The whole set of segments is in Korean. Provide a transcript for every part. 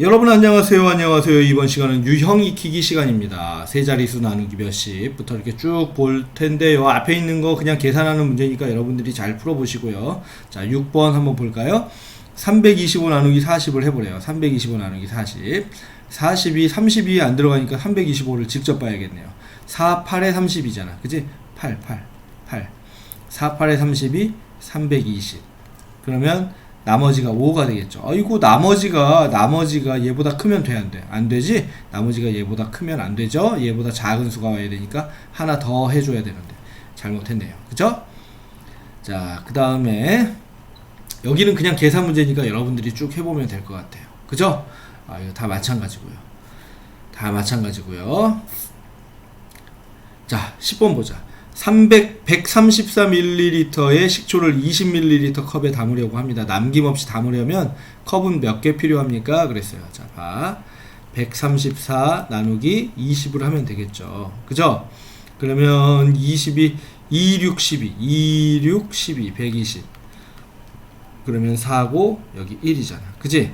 여러분 안녕하세요. 안녕하세요. 이번 시간은 유형 익히기 시간입니다. 세 자릿수 나누기 몇십부터 이렇게 쭉 볼 텐데요. 앞에 있는 거 그냥 계산하는 문제니까 여러분들이 잘 풀어보시고요. 자 6번 한번 볼까요? 325 나누기 40을 해보래요. 325 나누기 40 40이 32에 안 들어가니까 325를 직접 봐야겠네요. 4, 8에 30이잖아. 그지 8, 8, 8 4, 8에 32 320 그러면 나머지가 5가 되겠죠. 아이고 나머지가 나머지가 얘보다 크면 돼안 돼? 안 되지? 나머지가 얘보다 크면 안 되죠. 얘보다 작은 수가 와야 되니까 하나 더 해줘야 되는데 잘못했네요. 그죠? 자, 그 다음에 여기는 그냥 계산 문제니까 여러분들이 쭉 해보면 될 것 같아요. 그죠? 아, 이거 다 마찬가지고요. 다 마찬가지고요. 자, 10번 보자. 300, 134ml의 식초를 20ml 컵에 담으려고 합니다. 남김없이 담으려면 컵은 몇 개 필요합니까? 그랬어요. 자, 봐. 134 나누기 20으로 하면 되겠죠. 그죠? 그러면 20이 26, 12, 26, 12, 120. 그러면 4고 여기 1이잖아. 그지?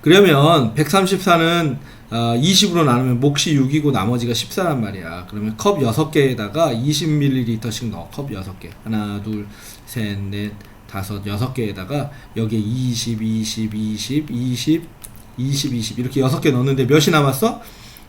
그러면 134는 어, 20으로 나누면 몫이 6이고 나머지가 14란 말이야. 그러면 컵 6개에다가 20ml씩 넣어. 컵 6개. 하나, 둘, 셋, 넷, 다섯, 6개에다가 여기에 20, 20, 20, 20, 20, 20 이렇게 6개 넣었는데 몇이 남았어?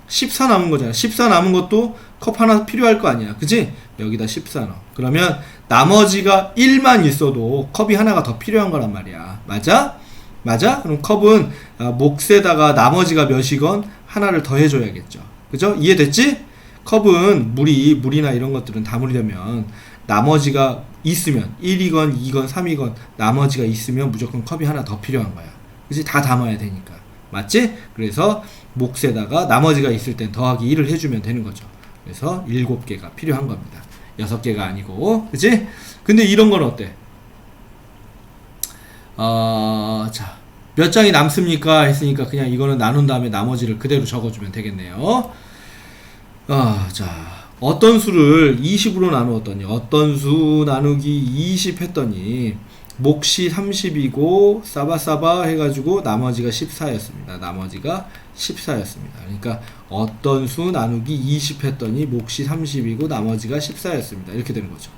14 남은 거잖아. 14 남은 것도 컵 하나 필요할 거 아니야. 그지? 여기다 14 넣어. 그러면 나머지가 1만 있어도 컵이 하나가 더 필요한 거란 말이야. 맞아? 맞아? 그럼 컵은 아, 몫에다가 나머지가 몇이건 하나를 더 해줘야겠죠. 그죠? 이해됐지? 컵은 물이, 물이나 이런 것들은 담으려면 나머지가 있으면 1이건 2건 3이건 나머지가 있으면 무조건 컵이 하나 더 필요한 거야. 그지? 다 담아야 되니까. 맞지? 그래서 몫에다가 나머지가 있을 땐 더하기 1을 해주면 되는 거죠. 그래서 7개가 필요한 겁니다. 6개가 아니고. 그지? 근데 이런 건 어때? 어, 자, 몇 장이 남습니까? 했으니까 그냥 이거는 나눈 다음에 나머지를 그대로 적어주면 되겠네요. 아, 자, 어떤 수를 20으로 나누었더니, 어떤 수 나누기 20 했더니, 몫이 30이고, 싸바싸바 해가지고, 나머지가 14였습니다. 나머지가 14였습니다. 그러니까, 어떤 수 나누기 20 했더니, 몫이 30이고, 나머지가 14였습니다. 이렇게 되는 거죠.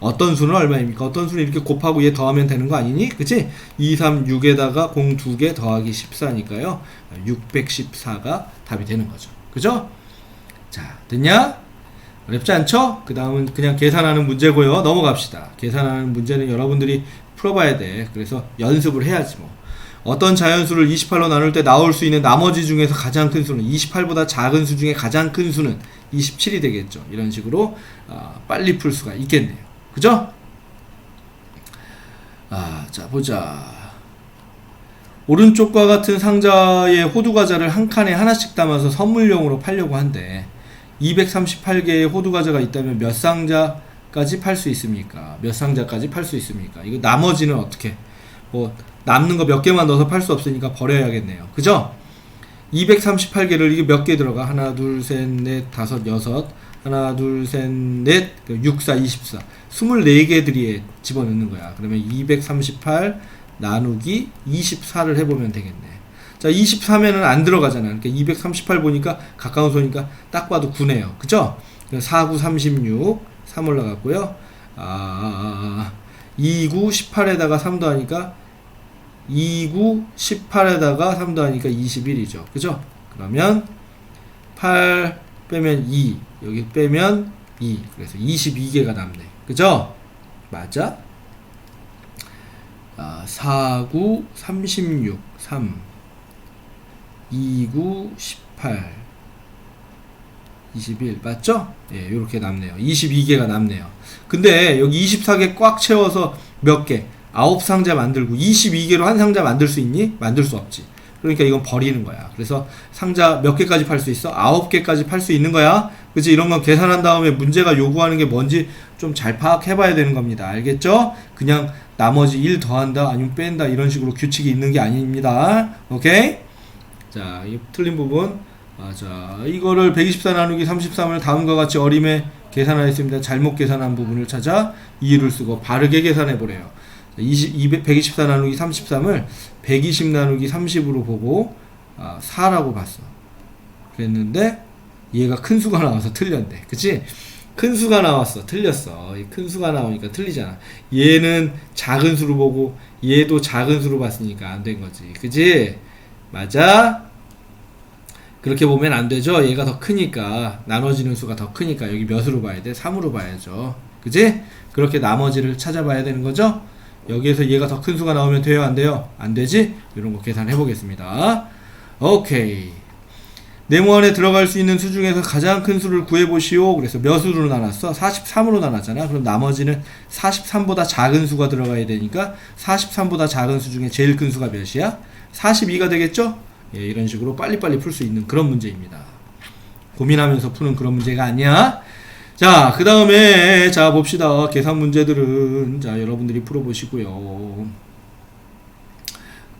어떤 수는 얼마입니까? 어떤 수는 이렇게 곱하고 얘 더하면 되는 거 아니니? 그치? 2, 3, 6에다가 0 2개 더하기 14니까요. 614가 답이 되는 거죠. 그죠? 자, 됐냐? 어렵지 않죠? 그 다음은 그냥 계산하는 문제고요. 넘어갑시다. 계산하는 문제는 여러분들이 풀어봐야 돼. 그래서 연습을 해야지 뭐. 어떤 자연수를 28로 나눌 때 나올 수 있는 나머지 중에서 가장 큰 수는 28보다 작은 수 중에 가장 큰 수는 27이 되겠죠. 이런 식으로 어, 빨리 풀 수가 있겠네요. 그죠? 아, 자, 보자. 오른쪽과 같은 상자에 호두 과자를 한 칸에 하나씩 담아서 선물용으로 팔려고 한대. 238개의 호두 과자가 있다면 몇 상자까지 팔 수 있습니까? 몇 상자까지 팔 수 있습니까? 이거 나머지는 어떻게? 뭐 남는 거 몇 개만 넣어서 팔 수 없으니까 버려야겠네요. 그죠? 238개를 이게 몇 개 들어가? 하나, 둘, 셋, 넷, 다섯, 여섯. 하나, 둘, 셋, 넷, 6, 4, 24. 24개들이 집어넣는 거야. 그러면 238 나누기 24를 해보면 되겠네. 자, 23에는 안 들어가잖아. 그러니까 238 보니까 가까운 소니까 딱 봐도 9네요. 그죠? 4, 9, 36. 3 올라갔고요. 아, 2, 9, 18에다가 3 더하니까 2, 9, 18에다가 3 더하니까 21이죠. 그죠? 그러면 8 빼면 2. 여기 빼면 2. 그래서 22개가 남네. 그죠? 맞아? 아, 4, 9, 36, 3, 2, 9, 18, 21. 맞죠? 예, 이렇게 남네요. 22개가 남네요. 근데 여기 24개 꽉 채워서 몇 개? 9상자 만들고 22개로 한 상자 만들 수 있니? 만들 수 없지. 그러니까 이건 버리는 거야. 그래서 상자 몇 개까지 팔 수 있어? 9개까지 팔 수 있는 거야. 그치? 이런 건 계산한 다음에 문제가 요구하는 게 뭔지 좀 잘 파악해 봐야 되는 겁니다. 알겠죠? 그냥 나머지 1 더한다, 아니면 뺀다, 이런 식으로 규칙이 있는 게 아닙니다. 오케이? 자, 이 틀린 부분. 아, 자, 이거를 124 나누기 33을 다음과 같이 어림에 계산하였습니다. 잘못 계산한 부분을 찾아 2를 쓰고 바르게 계산해 보래요. 20, 200, 124 나누기 33을 120 나누기 30으로 보고 아, 4라고 봤어. 그랬는데 얘가 큰 수가 나와서 틀렸네. 그치? 큰 수가 나왔어. 틀렸어. 이큰 수가 나오니까 틀리잖아. 얘는 작은 수로 보고 얘도 작은 수로 봤으니까 안 된 거지. 그치? 맞아? 그렇게 보면 안 되죠. 얘가 더 크니까 나눠지는 수가 더 크니까 여기 몇으로 봐야 돼? 3으로 봐야죠. 그지? 그렇게 나머지를 찾아봐야 되는 거죠. 여기에서 얘가 더 큰 수가 나오면 돼요, 안 돼요? 안 되지? 이런 거 계산해 보겠습니다. 오케이. 네모 안에 들어갈 수 있는 수 중에서 가장 큰 수를 구해 보시오. 그래서 몇 수로 나눴어? 43으로 나눴잖아. 그럼 나머지는 43보다 작은 수가 들어가야 되니까 43보다 작은 수 중에 제일 큰 수가 몇이야? 42가 되겠죠? 예, 이런 식으로 빨리빨리 풀 수 있는 그런 문제입니다. 고민하면서 푸는 그런 문제가 아니야. 자, 그 다음에, 자, 봅시다. 계산 문제들은, 자, 여러분들이 풀어보시고요.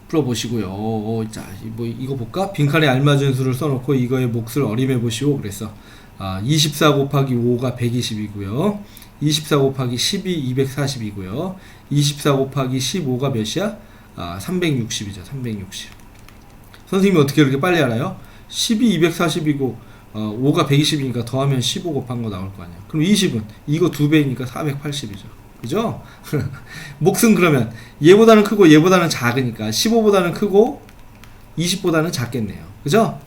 풀어보시고요. 자, 이- 뭐, 이거 볼까? 빈칸에 알맞은 수를 써놓고 이거의 몫을 어림해 보시오. 그랬어. 아, 24 곱하기 5가 120이고요. 24 곱하기 12, 240이고요. 24 곱하기 15가 몇이야? 아, 360이죠. 360. 선생님이 어떻게 이렇게 빨리 알아요? 12, 240이고 어, 5가 120이니까 더하면 15 곱한 거 나올 거 아니야. 그럼 20은 이거 두 배이니까 480이죠. 그죠? 몫은 그러면 얘보다는 크고 얘보다는 작으니까 15보다는 크고 20보다는 작겠네요. 그죠?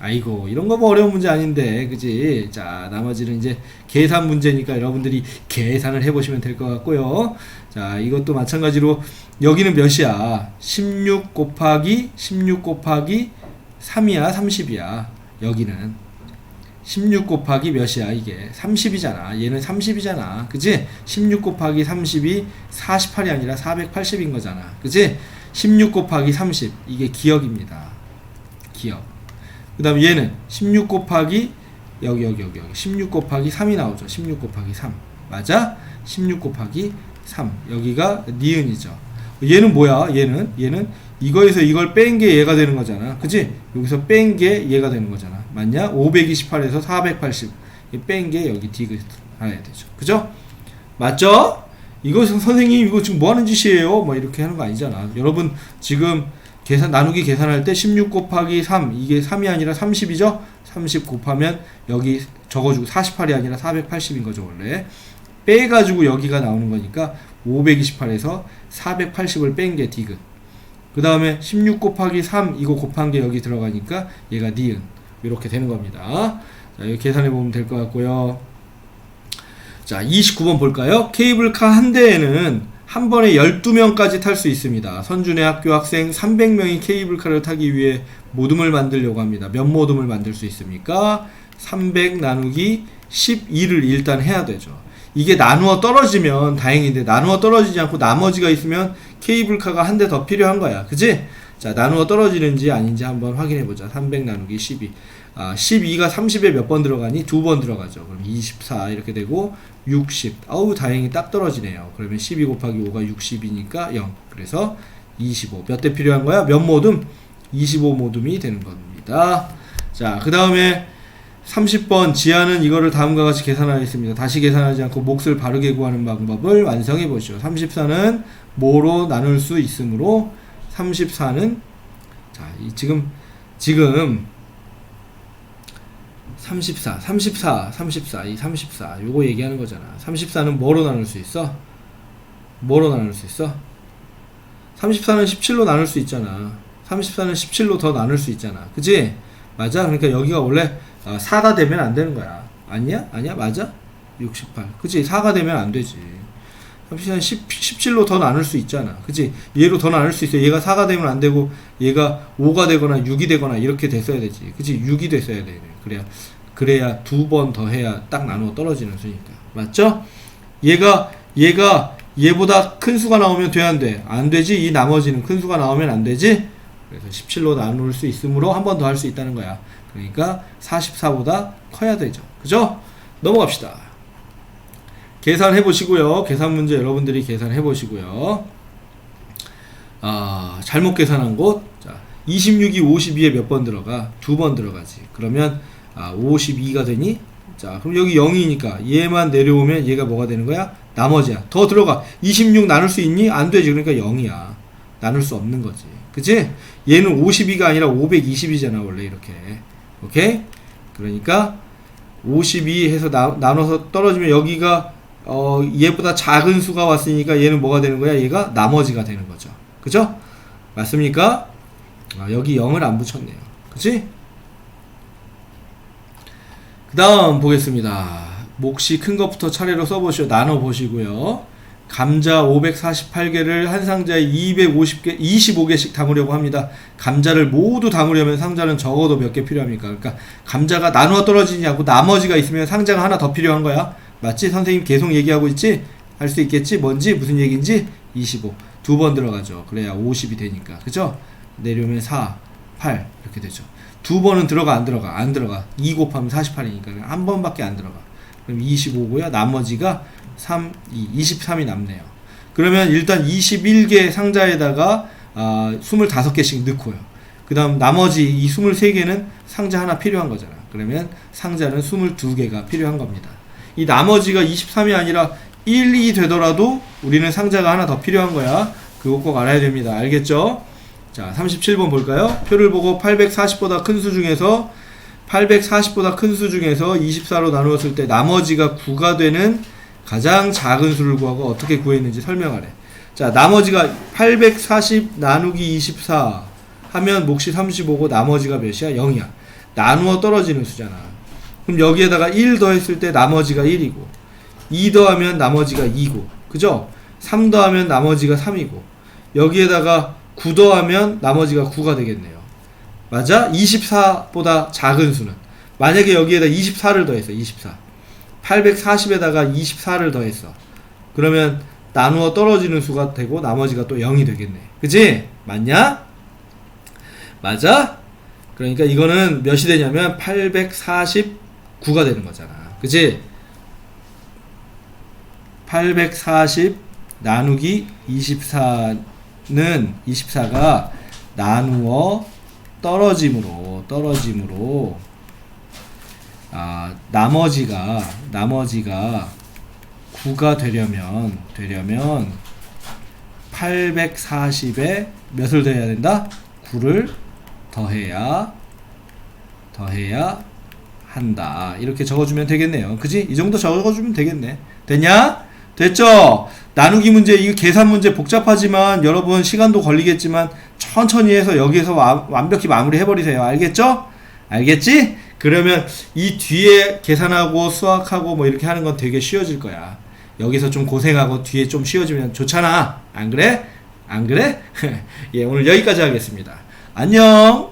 아이고 이런 거 뭐 어려운 문제 아닌데 그지 자 나머지는 이제 계산 문제니까 여러분들이 계산을 해보시면 될 것 같고요 자 이것도 마찬가지로 여기는 몇이야 16 곱하기 16 곱하기 3이야 30이야 여기는 16 곱하기 몇이야 이게? 30이잖아. 얘는 30이잖아. 그지? 16 곱하기 30이 48이 아니라 480인 거잖아. 그지? 16 곱하기 30 이게 기억입니다. 기억 그 다음에 얘는 16 곱하기 여기 여기 여기 여기. 16 곱하기 3이 나오죠. 16 곱하기 3 맞아? 16 곱하기 3 여기가 니은이죠. 얘는 뭐야? 얘는 얘는 이거에서 이걸 뺀 게 얘가 되는 거잖아 그지? 여기서 뺀 게 얘가 되는 거잖아 맞냐? 528에서 480 뺀 게 여기 디귿 하야 되죠 그죠? 맞죠? 이거 선- 선생님 이거 지금 뭐 하는 짓이에요? 뭐 이렇게 하는 거 아니잖아 여러분 지금 계산 나누기 계산할 때 16 곱하기 3 이게 3이 아니라 30이죠? 30 곱하면 여기 적어주고 48이 아니라 480인 거죠 원래 빼가지고 여기가 나오는 거니까 528에서 480을 뺀 게 디귿 그 다음에 16 곱하기 3 이거 곱한 게 여기 들어가니까 얘가 니은 이렇게 되는 겁니다 자 이거 계산해 보면 될 것 같고요 자 29번 볼까요? 케이블카 한 대에는 한 번에 12명까지 탈 수 있습니다. 선준의 학교 학생 300명이 케이블카를 타기 위해 모둠을 만들려고 합니다. 몇 모둠을 만들 수 있습니까? 300 나누기 12를 일단 해야 되죠. 이게 나누어 떨어지면 다행인데 나누어 떨어지지 않고 나머지가 있으면 케이블카가 한 대 더 필요한 거야. 그지? 자, 나누어 떨어지는지 아닌지 한번 확인해 보자. 300 나누기 12. 아, 12가 30에 몇 번 들어가니? 두 번 들어가죠. 그럼 24 이렇게 되고 60. 아우 다행히 딱 떨어지네요. 그러면 12 곱하기 5가 60이니까 0. 그래서 25. 몇 대 필요한 거야? 몇 모둠? 25 모둠이 되는 겁니다. 자, 그 다음에 30번 지하는 이거를 다음과 같이 계산하겠습니다. 다시 계산하지 않고 몫을 바르게 구하는 방법을 완성해 보시죠. 34는 뭐로 나눌 수 있으므로 34는 자, 이 지금 지금 34, 34, 34, 이 34, 요거 얘기하는 거잖아. 34는 뭐로 나눌 수 있어? 뭐로 나눌 수 있어? 34는 17로 나눌 수 있잖아. 34는 17로 더 나눌 수 있잖아. 그지? 맞아? 그러니까 여기가 원래 아, 4가 되면 안 되는 거야. 아니야? 아니야? 맞아? 68. 그지? 4가 되면 안 되지. 34는 10, 17로 더 나눌 수 있잖아. 그지? 얘로 더 나눌 수 있어. 얘가 4가 되면 안 되고, 얘가 5가 되거나 6이 되거나 이렇게 됐어야 되지. 그지? 6이 됐어야 돼. 그래야, 그래야 두 번 더 해야 딱 나누어 떨어지는 수니까. 맞죠? 얘가, 얘가 얘보다 큰 수가 나오면 돼야 안 돼. 안 되지? 이 나머지는 큰 수가 나오면 안 되지? 그래서 17로 나눌 수 있으므로 한 번 더 할 수 있다는 거야. 그러니까 44보다 커야 되죠. 그죠? 넘어갑시다. 계산해 보시고요. 계산 문제 여러분들이 계산해 보시고요. 아, 잘못 계산한 곳. 자, 26이 52에 몇 번 들어가? 두 번 들어가지. 그러면 아, 52가 되니 자, 그럼 여기 0이니까 얘만 내려오면 얘가 뭐가 되는 거야? 나머지야. 더 들어가. 26 나눌 수 있니? 안 되지. 그러니까 0이야. 나눌 수 없는 거지. 그치? 얘는 52가 아니라 520이잖아, 원래 이렇게. 오케이? 그러니까 52 해서 나, 나눠서 떨어지면 여기가 어, 얘보다 작은 수가 왔으니까 얘는 뭐가 되는 거야? 얘가 나머지가 되는 거죠. 그죠? 맞습니까? 아, 여기 0을 안 붙였네요. 그치? 그 다음 보겠습니다. 몫이 큰 것부터 차례로 써보시오. 나눠보시고요. 감자 548개를 한 상자에 250개, 25개씩 담으려고 합니다. 감자를 모두 담으려면 상자는 적어도 몇 개 필요합니까? 그러니까 감자가 나누어 떨어지냐고 나머지가 있으면 상자가 하나 더 필요한 거야. 맞지? 선생님 계속 얘기하고 있지? 할 수 있겠지? 뭔지 무슨 얘기인지 25. 두 번 들어가죠. 그래야 50이 되니까. 그죠? 내려오면 4, 8 이렇게 되죠. 두 번은 들어가 안 들어가? 안 들어가. 2 곱하면 48이니까 한 번밖에 안 들어가. 그럼 25고요. 나머지가 3, 2, 23이 남네요. 그러면 일단 21개 상자에다가 아, 25개씩 넣고요. 그 다음 나머지 이 23개는 상자 하나 필요한 거잖아. 그러면 상자는 22개가 필요한 겁니다. 이 나머지가 23이 아니라 1, 2 되더라도 우리는 상자가 하나 더 필요한 거야. 그거 꼭 알아야 됩니다. 알겠죠? 자, 37번 볼까요? 표를 보고 840보다 큰 수 중에서 840보다 큰 수 중에서 24로 나누었을 때 나머지가 9가 되는 가장 작은 수를 구하고 어떻게 구했는지 설명하래. 자, 나머지가 840 나누기 24 하면 몫이 35고 나머지가 몇이야? 0이야. 나누어 떨어지는 수잖아. 그럼 여기에다가 1 더했을 때 나머지가 1이고 2 더하면 나머지가 2고 그죠? 3 더하면 나머지가 3이고 여기에다가 9 더하면 나머지가 9가 되겠네요. 맞아? 24보다 작은 수는 만약에 여기에다 24를 더했어. 24. 840에다가 24를 더했어. 그러면 나누어 떨어지는 수가 되고 나머지가 또 0이 되겠네. 그지? 맞냐? 맞아? 그러니까 이거는 몇이 되냐면 849가 되는 거잖아. 그지? 840 나누기 24는 24가 나누어 떨어짐으로 떨어짐으로 아 나머지가 나머지가 9가 되려면 되려면 840에 몇을 더해야 된다? 9를 더해야 더해야 한다. 이렇게 적어주면 되겠네요. 그지? 이 정도 적어주면 되겠네. 됐냐? 됐죠? 나누기 문제, 이거 계산 문제 복잡하지만 여러분 시간도 걸리겠지만 천천히 해서 여기에서 와- 완벽히 마무리 해버리세요. 알겠죠? 알겠지? 그러면 이 뒤에 계산하고 수학하고 뭐 이렇게 하는 건 되게 쉬워질 거야. 여기서 좀 고생하고 뒤에 좀 쉬워지면 좋잖아. 안 그래? 안 그래? 예, 오늘 여기까지 하겠습니다. 안녕!